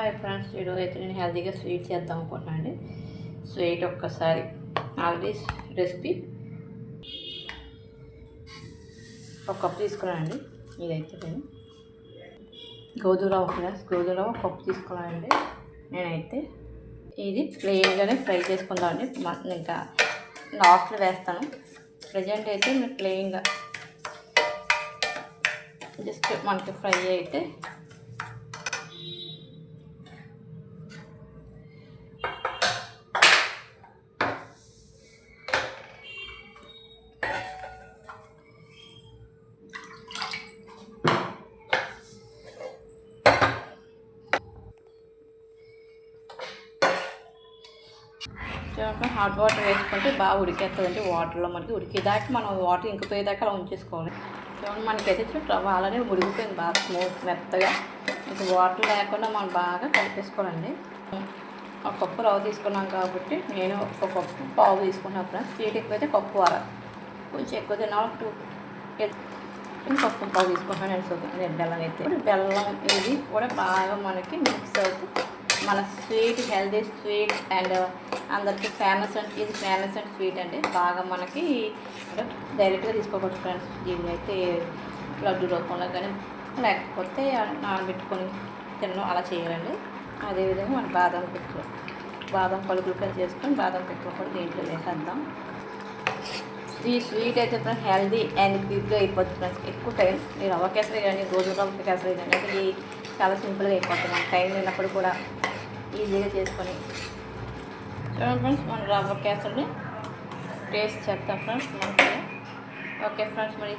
Hi friends ఈరోజు అయితే నేను హెల్తీగా స్వీట్ చేద్దాం అనుకుంటున్నాను అండి స్వీట్ ఒక్కసారి ఆల్రెడీ రెసిపీ. ఒక కప్ తీసుకున్నానండి. ఇదైతే నేను గోధుమ రవ్వ ఫ్రెండ్స్ గోధుమ రవ్వ ఒక కప్పు తీసుకున్నానండి. నేనైతే ఇది ప్లెయిన్గానే ఫ్రై చేసుకుందామండి. ఇంకా లాస్ట్లో వేస్తాను. ప్రజెంట్ అయితే మీరు ప్లెయిన్గా జస్ట్ మనకి ఫ్రై అయితే హాట్ వాటర్ వేసుకుంటే బాగా ఉడికేస్తుందండి వాటర్లో మనకి. ఉడికేదాకా మనం వాటర్ ఇంకిపోయేదాకా అలా ఉంచేసుకోవాలి. చూడండి మనకైతే చూడండి రవ్వ అలానే ఉడికిపోయింది బాగా స్మూత్ మెత్తగా. ఇంకా వాటర్ లేకుండా మనం బాగా కలిపేసుకోవాలండి. ఒక కప్పు రవ్వ తీసుకున్నాం కాబట్టి నేను ఒక కప్పు పావు తీసుకున్నాను ఫ్రెండ్స్ స్వీట్ ఎక్కువైతే కప్పు అర. కొంచెం ఎక్కువ తినాలి టూ కప్పు పావు తీసుకుంటున్నాను నేను బెల్లం అయితే. ఇప్పుడు బెల్లం ఇది కూడా బాగా మనకి మిక్స్ అవుతుంది మన స్వీట్ హెల్దీ స్వీట్ అండ్ అందరికి ఫేమస్ అండ్ ఇది ఫేమస్ అండ్ స్వీట్ అండి. బాగా మనకి డైరెక్ట్గా తీసుకోకూడదు ఫ్రెండ్స్ దీన్ని అయితే లడ్డు రూపంలో కానీ లేకపోతే నానబెట్టుకొని తినడం అలా చేయాలండి అదేవిధంగా మన బాదం పిక్కలు బాదం పలుకులు కూడా చేసుకొని బాదం పిక్కలు కూడా దీంట్లో వేసేద్దాం. ఈ స్వీట్ అయితే ఫ్రెండ్స్ హెల్దీ అండ్ క్విక్గా అయిపోతుంది ఫ్రెండ్స్ ఎక్కువ టైం ఈ రవ్వ కేసరి కానీ గోధుమ రవ్వ కేసరి కానీ అయితే ఇది చాలా సింపుల్గా అయిపోతుంది. టైం లేనప్పుడు కూడా ఈజీగా చేసుకొని చూడండి ఫ్రెండ్స్ మన రవ్వ కేసరిని టేస్ట్ చేస్తాం ఫ్రెండ్స్ మనకి ఓకే ఫ్రెండ్స్ మరి